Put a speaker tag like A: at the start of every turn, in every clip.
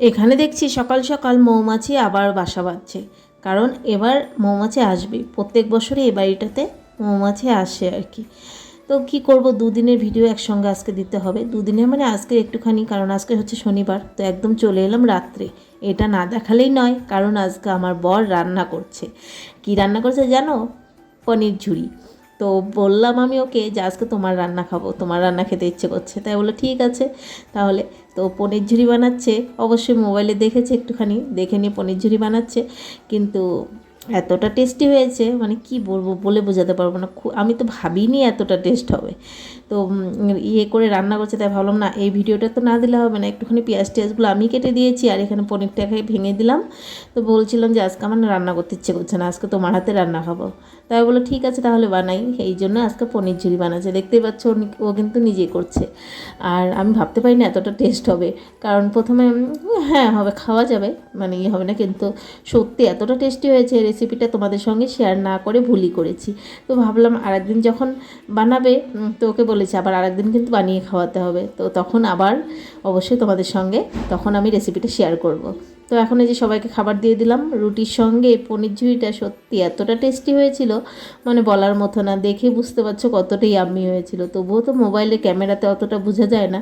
A: এখানে দেখছি সকাল সকাল মৌমাছি আবার বাসা বাঁধছে। কারণ এবার মৌমাছি আসবে। প্রত্যেক বছরই এ বাড়িটাতে মৌমাছি আসে আর কি। তো কি করব? দুদিনের ভিডিও একসঙ্গে আজকে দিতে হবে। দুদিনের মানে আজকে একটুখানি, কারণ আজকে হচ্ছে শনিবার। তো একদম চলে এলাম রাত্রে। এটা না দেখালেই নয়, কারণ আজকে আমার বর রান্না করছে। কি রান্না করছে জানো? পনির ঝুড়ি। তো বললাম আমি, ওকে, যে আজকে তোমার রান্না খাব, তোমার রান্না খেতে ইচ্ছে করছে। তাই বলল, ঠিক আছে। তাহলে তো পনির ঝুড়ি বানাচ্ছে, অবশ্যই মোবাইলে দেখেছে একটুখানি, দেখে নিয়ে পনির ঝুড়ি বানাচ্ছে। কিন্তু এতটা টেস্টি হয়েছে মানে কি বলব, বলে বোঝাতে পারব না। আমি তো ভাবিনি এতটা টেস্ট হবে। তো ইয়ে করে রান্না করছে, তাই ভাবলাম, না, এই ভিডিওটা তো না দিলে হবে না। একটুখানি পেঁয়াজ টেয়াজগুলো আমি কেটে দিয়েছি, আর এখানে পনিরটাকে ভেঙে দিলাম। তো বলছিলাম যে, আজকে আমার রান্না করতে ইচ্ছে করছে না, আজকে তোমার হাতে রান্না খাব। তাই বলো, ঠিক আছে, তাহলে বানাই। এই জন্য আজকে পনির ঝুড়ি বানাচ্ছে। দেখতেই পাচ্ছ ও ও কিন্তু নিজেই করছে। আর আমি ভাবতে পারি না এতটা টেস্ট হবে। কারণ প্রথমে হ্যাঁ হবে, খাওয়া যাবে মানে ইয়ে হবে না, কিন্তু সত্যি এতটা টেস্টি হয়েছে রেসিপিটা তোমাদের সঙ্গে শেয়ার না করে ভুলই করেছি। তো ভাবলাম আরেকদিন যখন বানাবে তো ওকে বলেছি, আবার আরেকদিন কিন্তু বানিয়ে খাওয়াতে হবে। তো তখন আবার অবশ্যই তোমাদের সঙ্গে তখন আমি রেসিপিটা শেয়ার করব। তো এখন এই যে সবাইকে খাবার দিয়ে দিলাম, রুটির সঙ্গে পনির ঝুড়িটা সত্যি এতটা টেস্টি হয়েছিল মানে বলার মতো না, দেখে বুঝতে পারছ কতটাই আমি হয়েছিল। তবুও তো মোবাইলে ক্যামেরাতে অতটা বোঝা যায় না,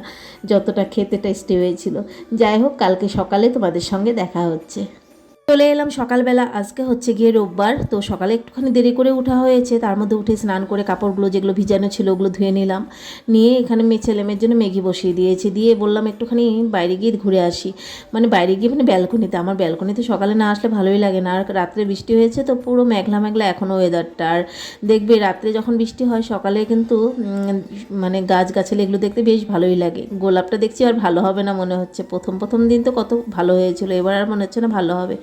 A: যতটা খেতে টেস্টি হয়েছিল। যাই হোক, কালকে সকালে তোমাদের সঙ্গে দেখা হচ্ছে। চলে এলাম সকালবেলা, আজকে হচ্ছে গিয়ে রোববার, তো সকালে একটুখানি দেরি করে ওঠা হয়েছে, তার মধ্যে উঠে স্নান করে কাপড়গুলো যেগুলো ভিজানো ছিল ওগুলো ধুয়ে নিলাম, নিয়ে এখানে মেয়ে ছেলে মেয়ের জন্য ম্যাগি বসিয়ে দিয়েছি, দিয়ে বললাম একটুখানি বাইরে গিয়ে ঘুরে আসি মানে বাইরে গিয়ে মানে ব্যালকনিতে, আমার ব্যালকনিতে সকালে না আসলে ভালোই লাগে না, আর রাত্রে বৃষ্টি হয়েছে তো পুরো মেঘলা মেঘলা এখনও ওয়েদারটা আর দেখবে রাত্রে যখন বৃষ্টি হয় সকালে কিন্তু মানে গাছ গাছালি এগুলো দেখতে বেশ ভালোই লাগে, গোলাপটা দেখছি আর ভালো হবে না মনে হচ্ছে, প্রথম প্রথম দিন তো কত ভালো হয়েছিল, এবার আর মনে হচ্ছে না ভালো হবে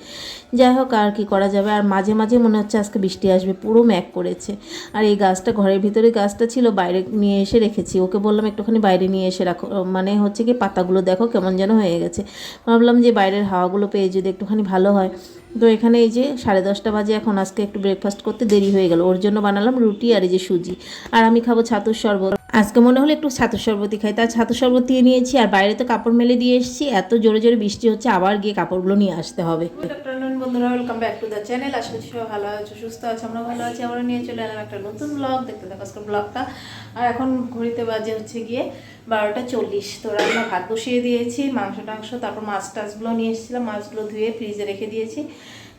A: যাই হোক, আর কি করা যাবে? আর মাঝে মাঝে মনে হচ্ছে আজকে বৃষ্টি আসবে, পুরো ম্যাক করেছে। আর এই গাছটা, ঘরের ভিতরে গাছটা ছিল, বাইরে নিয়ে এসে রেখেছি। ওকে বললাম, একটুখানি বাইরে নিয়ে এসে রাখো। মানে হচ্ছে কি, পাতাগুলো দেখো কেমন যেন হয়ে গেছে। ভাবলাম যে বাইরের হাওয়াগুলো পেয়ে যদি একটুখানি ভালো হয়। তো এখানে এই যে সাড়ে দশটা বাজে এখন, আজকে একটু ব্রেকফাস্ট করতে দেরি হয়ে গেল। ওর জন্য বানালাম রুটি আর এই যে সুজি। আর আমি খাব ছাতুর শরবত। আজকে মনে হলো একটু ছাতুর শরবতই খাই। তার ছাতুর শরবত দিয়ে নিয়েছি আর বাইরে তো কাপড় মেলে দিয়ে এসেছি। এত জোরে জোরে বৃষ্টি হচ্ছে, আবার গিয়ে কাপড়গুলো নিয়ে আসতে হবে।
B: বন্ধুরা welcome back to the channel আশা করছি সবাই ভালো আছো, সুস্থ আছো আমরা ভালো আছি। আমরা নিয়ে চলে এলাম একটা নতুন ব্লগ দেখতে থাকো আজকের ব্লগটা আর এখন ঘড়িতে বাজে হচ্ছে গিয়ে বারোটা চল্লিশ। তো রান্না ভাত বসিয়ে দিয়েছি, মাংস টাংস, তারপর মাছ টাছগুলো নিয়ে এসেছিলাম। মাছগুলো ধুয়ে ফ্রিজে রেখে দিয়েছি।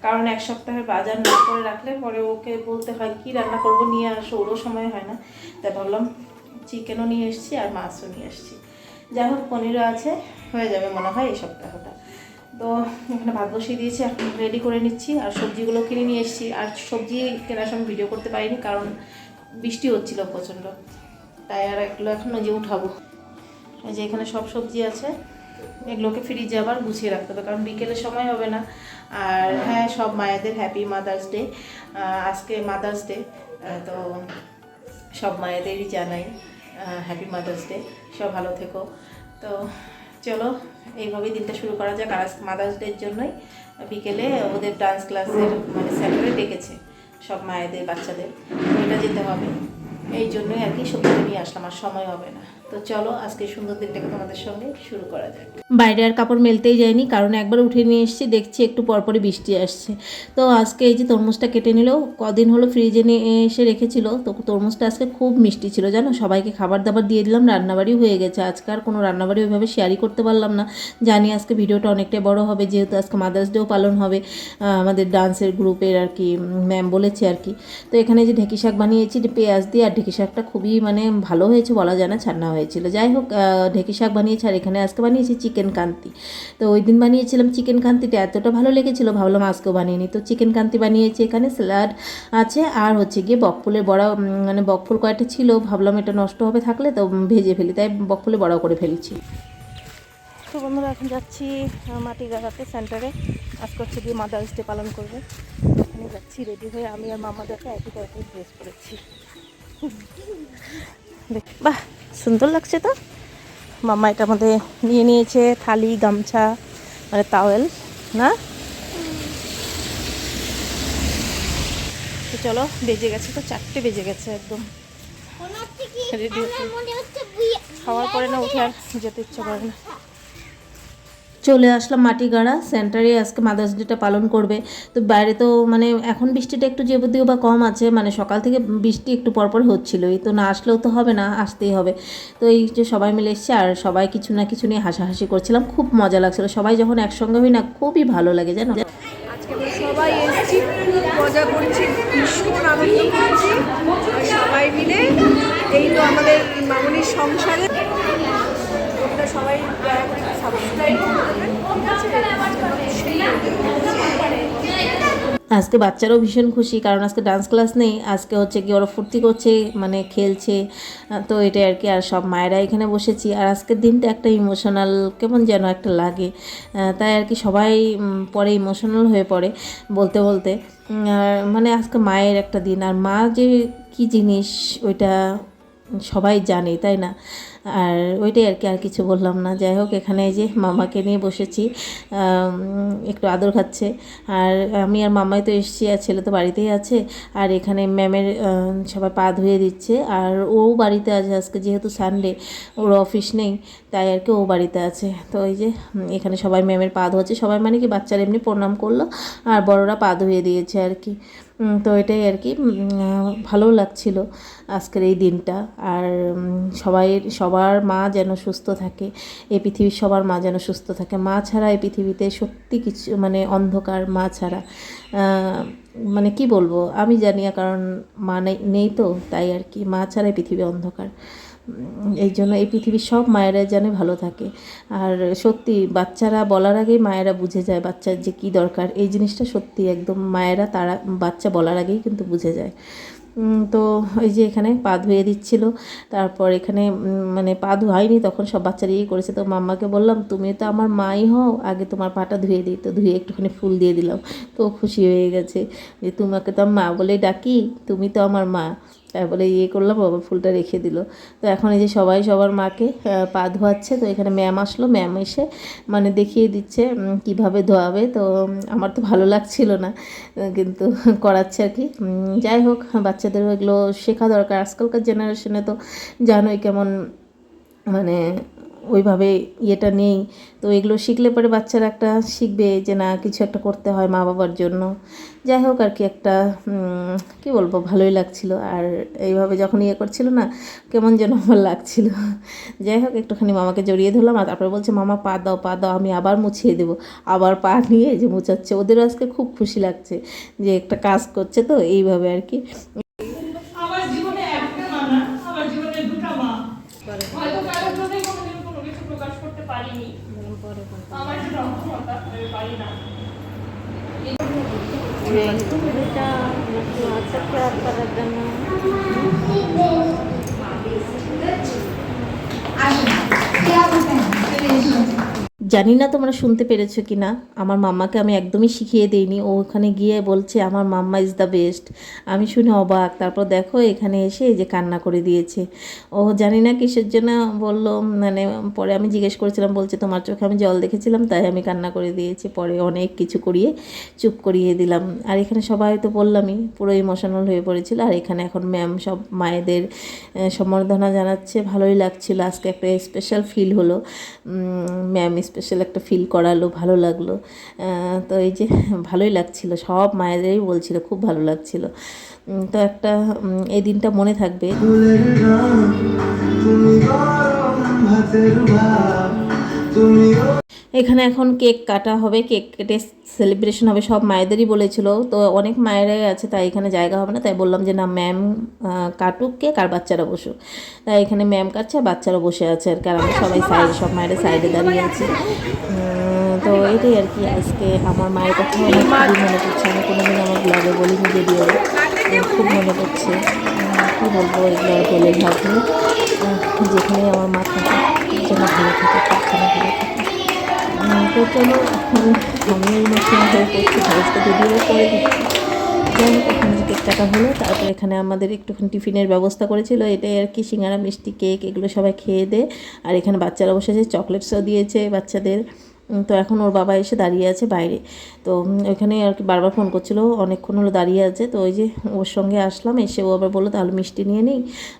B: কারণ এক সপ্তাহের বাজার না করে রাখলে পরে ওকে বলতে হয়, কি রান্না করব? নিয়ে আসো, ওরও সময় হয় না। তাই ভাবলাম চিকেনও নিয়ে এসেছি আর মাছও নিয়ে এসেছি। যাই হোক, পনিরও আছে, হয়ে যাবে মনে হয় এই সপ্তাহটা। তো এখানে ভাত বসিয়ে দিয়েছি, এখন রেডি করে নিচ্ছি আর সবজিগুলো কিনে নিয়ে এসেছি। আর সবজি কেনার সময় ভিডিও করতে পারিনি কারণ বৃষ্টি হচ্ছিল প্রচণ্ড। তাই আর এগুলো এখন যে উঠাবো। যে এখানে সব সবজি আছে, এগুলোকে ফ্রিজে আবার গুছিয়ে রাখতে হবে কারণ বিকেলের সময় হবে না। আর হ্যাঁ সব মায়েদের হ্যাপি মাদার্স ডে আজকে মাদার্স ডে তো সব মায়েদেরই জানাই। হ্যাপি মাদার্স ডে সব ভালো থেকো। তো চলো, এইভাবেই দিনটা শুরু করা যাক। আজকে মাদার্স ডের জন্যই বিকেলে ওদের ডান্স ক্লাসের মানে সেন্টারে ডেকেছে সব মায়েদের, বাচ্চাদের। ওইটা যেতে হবে। এই জন্যই আর কি সবজি নিয়ে আসলাম, আর সময় হবে না। তো চলো আজকে সুন্দর দিনটাকে তোমাদের সঙ্গে শুরু করা যাক।
A: বাইরে আর কাপড় মেলতেই যায়নি, কারণ একবার উঠে নিয়ে এসেছি, দেখছি একটু পরপরই বৃষ্টি আসছে। তো আজকে এই যে তরমুজটা কেটে নিলেও কদিন হলো ফ্রিজে নিয়ে এসে রেখেছিল, তো তরমুজটা আজকে খুব মিষ্টি ছিল, জানো? সবাইকে খাবার দাবার দিয়ে দিলাম, রান্নাবাড়িও হয়ে গেছে। আজকে আর কোনো রান্নাবাড়ি ওইভাবে শেয়ারই করতে পারলাম না। জানি আজকে ভিডিওটা অনেকটাই বড় হবে, যেহেতু আজকে মাদার্স ডেও পালন হবে আমাদের ডান্সের গ্রুপের আর কি ম্যাম বলেছে আর কি। তো এখানে যে ঢেঁকি শাক বানিয়েছি পেঁয়াজ দিয়ে, আর ঢেঁকি শাকটা খুবই মানে ভালো হয়েছে বলা যায় না ছান্না হয়েছিল। যাই হোক ঢেঁকি শাক বানিয়েছি আর এখানে আজকে বানিয়েছি চিকেন কান্তি। তো ওই দিন বানিয়েছিলাম চিকেন কান্তিটা, এতটা ভালো লেগেছিলো, ভাবলাম আজকেও বানিয়ে নিই তো চিকেন কান্তি বানিয়েছি এখানে, স্যালাড আছে আর হচ্ছে গিয়ে বকফুলের বড়া মানে বকফুল কয়েকটা ছিল, ভাবলাম এটা নষ্ট হবে থাকলে তো ভেজে ফেলি, তাই বকফুলে বড়া করে ফেলেছি।
B: তো বন্ধুরা, এখন যাচ্ছি মাটি গাড়াতে সেন্টারে আজকে হচ্ছে গিয়ে মাদার্স ডে পালন করবে। ওখানে যাচ্ছি রেডি হয়ে আমি আর মামা দেখে একই টাইপের ড্রেস দেখ বাহ সুন্দর লাগছে তো? মামা এটা আমাদের নিয়ে নিয়েছে থালি গামছা মানে তাওয়েল না? তো চলো বেজে গেছে তো চারটে বেজে গেছে একদম। রেডি হচ্ছে খাওয়ার পরে না উঠে আর যেতে ইচ্ছা করে না।
A: চলে আসলাম মাটিগাড়া। সেন্টারে আজকে মাদার্স ডেটা পালন করবে। তো বাইরে তো মানে এখন বৃষ্টিটা একটু যদিও বা কম আছে মানে সকাল থেকে বৃষ্টি একটু পরপর হচ্ছিলোই। তো না আসলেও তো হবে, না আসতেই হবে। তো এই যে সবাই মিলে এসছে, আর সবাই কিছু না কিছু নিয়ে হাসাহাসি করছিলাম। খুব মজা লাগছিল। সবাই যখন একসঙ্গে হই না, খুবই ভালো লাগে, জানো?
C: সবাই সবাই মিলে এই তো আমাদের মামনির সংসারে। তোমরা সবাই আজকে
A: বাচ্চারাও ভীষণ খুশি, কারণ আজকে ডান্স ক্লাস নেই, আজকে হচ্ছে কি ওরা ফুর্তি করছে মানে খেলছে, তো এটাই আর কি, আর সব মায়েরা এখানে বসেছি, আর আজকের দিনটা একটা ইমোশনাল কেমন যেন একটা লাগে তাই আর কি সবাই পরে ইমোশনাল হয়ে পড়ে, বলতে বলতে মানে আজকে মায়ের একটা দিন, আর মা যে কী জিনিস, ওইটা সবাই জানে, তাই না? আর ওইটাই আর কি, আর কিছু বললাম না। যাই হোক, এখানে যে মামাকে নিয়ে বসেছি একটু আদর খাচ্ছে। আর আমি আর মামাই তো এসেছি, আর ছেলে তো বাড়িতেই আছে। আর এখানে ম্যামের সবাই পা ধুয়ে দিচ্ছে। আর ও বাড়িতে আছে, আজকে যেহেতু সানডে ওর অফিস নেই, তাই আর কি ও বাড়িতে আছে। তো ওই যে এখানে সবাই ম্যামের পা ধোয়াচ্ছে। সবাই মানে কি, বাচ্চারা এমনি প্রণাম করল, আর বড়রা পা ধুয়ে দিয়েছে আর কি। তো এটাই আর কি ভালো লাগছিল আজকের এই দিনটা। আর সবাই, সবার মা যেন সুস্থ থাকে, এই পৃথিবীর সবার মা যেন সুস্থ থাকে। মা ছাড়া এই পৃথিবীতে সত্যি কিছু মানে অন্ধকার মা ছাড়া মানে কি বলব, আমি জানি না, কারণ মা নেই তো, তাই আর কি। মা ছাড়াই পৃথিবী অন্ধকার। এই জন্য এই পৃথিবীর সব মায়েরা যেন ভালো থাকে। আর সত্যি, বাচ্চারা বলার আগেই মায়েরা বুঝে যায় বাচ্চার যে কি দরকার। এই জিনিসটা সত্যি একদম মায়েরা, তারা, বাচ্চা বলার আগেই কিন্তু বুঝে যায়। তো ওই যে এখানে পা ধুয়ে দিচ্ছিল। তারপর এখানে মানে পা ধোয়াইনি, তখন সব বাচ্চারা ইয়ে করেছে। তো মাম্মাকে বললাম, তুমি তো আমার মাই হও, আগে তোমার পাটা ধুয়ে দিই। তো ধুয়ে একটুখানি ফুল দিয়ে দিলাম। তো খুশি হয়ে গেছে যে, তোমাকে তো মা বলে ডাকি, তুমি তো আমার মা। তারপরে ইয়ে করলাম বাবা ফুলটা রেখে দিল। তো এখন এই যে সবাই সবার মাকে পা ধোয়াচ্ছে, তো এখানে ম্যাম আসলো। ম্যাম এসে মানে দেখিয়ে দিচ্ছে কীভাবে ধোয়াবে। তো আমার তো ভালো লাগছিল না, কিন্তু করাচ্ছে আর কি। যাই হোক বাচ্চাদের এগুলো শেখা দরকার। আজকালকার জেনারেশনে তো জানোই কেমন মানে ওইভাবে ইয়েটা নেই। তো এগুলো শিখলে পরে বাচ্চারা একটা শিখবে যে না কিছু একটা করতে হয় মা বাবার জন্য। যাই হোক আর কি একটা কি বলব ভালোই লাগছিল। আর এইভাবে যখন ইয়ে করছিল না কেমন যেন আমার লাগছিল। যাই হোক একটুখানি মামাকে জড়িয়ে ধরলাম আর তারপরে বলছে মামা পা দাও পা দাও আমি আবার মুছিয়ে দেবো। আবার পা নিয়ে যে মুছাচ্ছে। ওদেরও আজকে খুব খুশি লাগছে যে একটা কাজ করছে তো এইভাবে আর কি।
D: পারিনি। আমার জন্য অক্ষমতা আমি পারি না।
A: জানি না তোমরা শুনতে পেরেছ কি না আমার মাম্মাকে আমি একদমই শিখিয়ে দিইনি। ও ওখানে গিয়ে বলছে, আমার মাম্মা ইজ দ্য বেস্ট আমি শুনে অবাক। তারপর দেখো, এখানে এসে এই যে কান্না করে দিয়েছে। ও জানি না কিসের জন্য বলল মানে পরে আমি জিজ্ঞেস করেছিলাম, বলছে, তোমার চোখে আমি জল দেখেছিলাম, তাই আমি কান্না করে দিয়েছি। পরে অনেক কিছু করিয়ে, চুপ করিয়ে দিলাম। আর এখানে সবাই তো বললামই, পুরো ইমোশনাল হয়ে পড়েছিল। আর এখানে এখন ম্যাম সব মায়েদের সম্বর্ধনা জানাচ্ছে। ভালোই লাগছিল। আজকে একটা স্পেশাল ফিল হলো। ম্যাম স্পেশাল একটা ফিল করালো, ভালো লাগল। তো এই যে ভালোই লাগছিল, সব মায়েদেরই বলছিল, খুব ভালো লাগছিল। তো একটা এই দিনটা মনে থাকবে।
E: তুমি
A: এখানে এখন কেক কাটা হবে কেক কেটে সেলিব্রেশন হবে সব মায়েদেরই বলেছিল। তো অনেক মায়েরাই আছে তাই এখানে জায়গা হবে না তাই বললাম যে না ম্যাম কাটুক কেক আর বাচ্চারা বসুক। তাই এখানে ম্যাম কাটছে আর বাচ্চারা বসে আছে আর কি আর আমরা সবাই সাইডে সব মায়েরা সাইডে দাঁড়িয়ে আছি। তো এটাই আর কি আজকে আমার মায়ের কথা আমার খুবই মনে পড়ছে। আমি কোনোদিন আমার ব্লগে বলিনি যদিও খুব মনে উম, কী বলব এগুলো বলে ভাব। যেখানে আমার মা থাকে যেন ভালো থাকে সবখানে ভালো থাকে। তো চলো আমি ইমোশনাল হয়ে পড়ছি ভয়েসটা যদিও করে দিচ্ছি ওখানে কেকটাটা হলো, তারপর এখানে আমাদের একটুখানি টিফিনের ব্যবস্থা করেছিল। এটাই আর কি, সিঙ্গারা, মিষ্টি, কেক, এগুলো সবাই খেয়ে দে। আর এখানে বাচ্চারা বসেছে চকলেটসও দিয়েছে বাচ্চাদের। তো এখন ওর বাবা এসে দাঁড়িয়ে আছে বাইরে। তো ওইখানে আর কি বারবার ফোন করছিল। অনেকক্ষণ হলো দাঁড়িয়ে আছে। তো ওই যে ওর সঙ্গে আসলাম। এসে ও আবার বলল, তাহলে মিষ্টি নিয়ে নিই।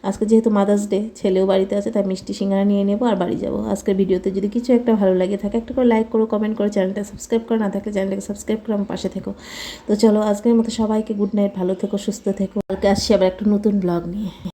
A: আজকে যেহেতু মাদার্স ডে ছেলেও বাড়িতে আছে, তাই মিষ্টি সিঙ্গারা নিয়ে নেব আর বাড়ি যাব। আজকের ভিডিওতে যদি কিছু একটা ভালো লাগে থাকে, একটা করে লাইক করো কমেন্ট করো, চ্যানেলটা সাবস্ক্রাইব করো, না থাকলে চ্যানেলটাকে সাবস্ক্রাইব করে আমার পাশে থেকো। তো চলো, আজকের মতো সবাইকে গুড নাইট ভালো থেকো, সুস্থ থেকো। কালকে আসছি আবার একটা নতুন ব্লগ নিয়ে।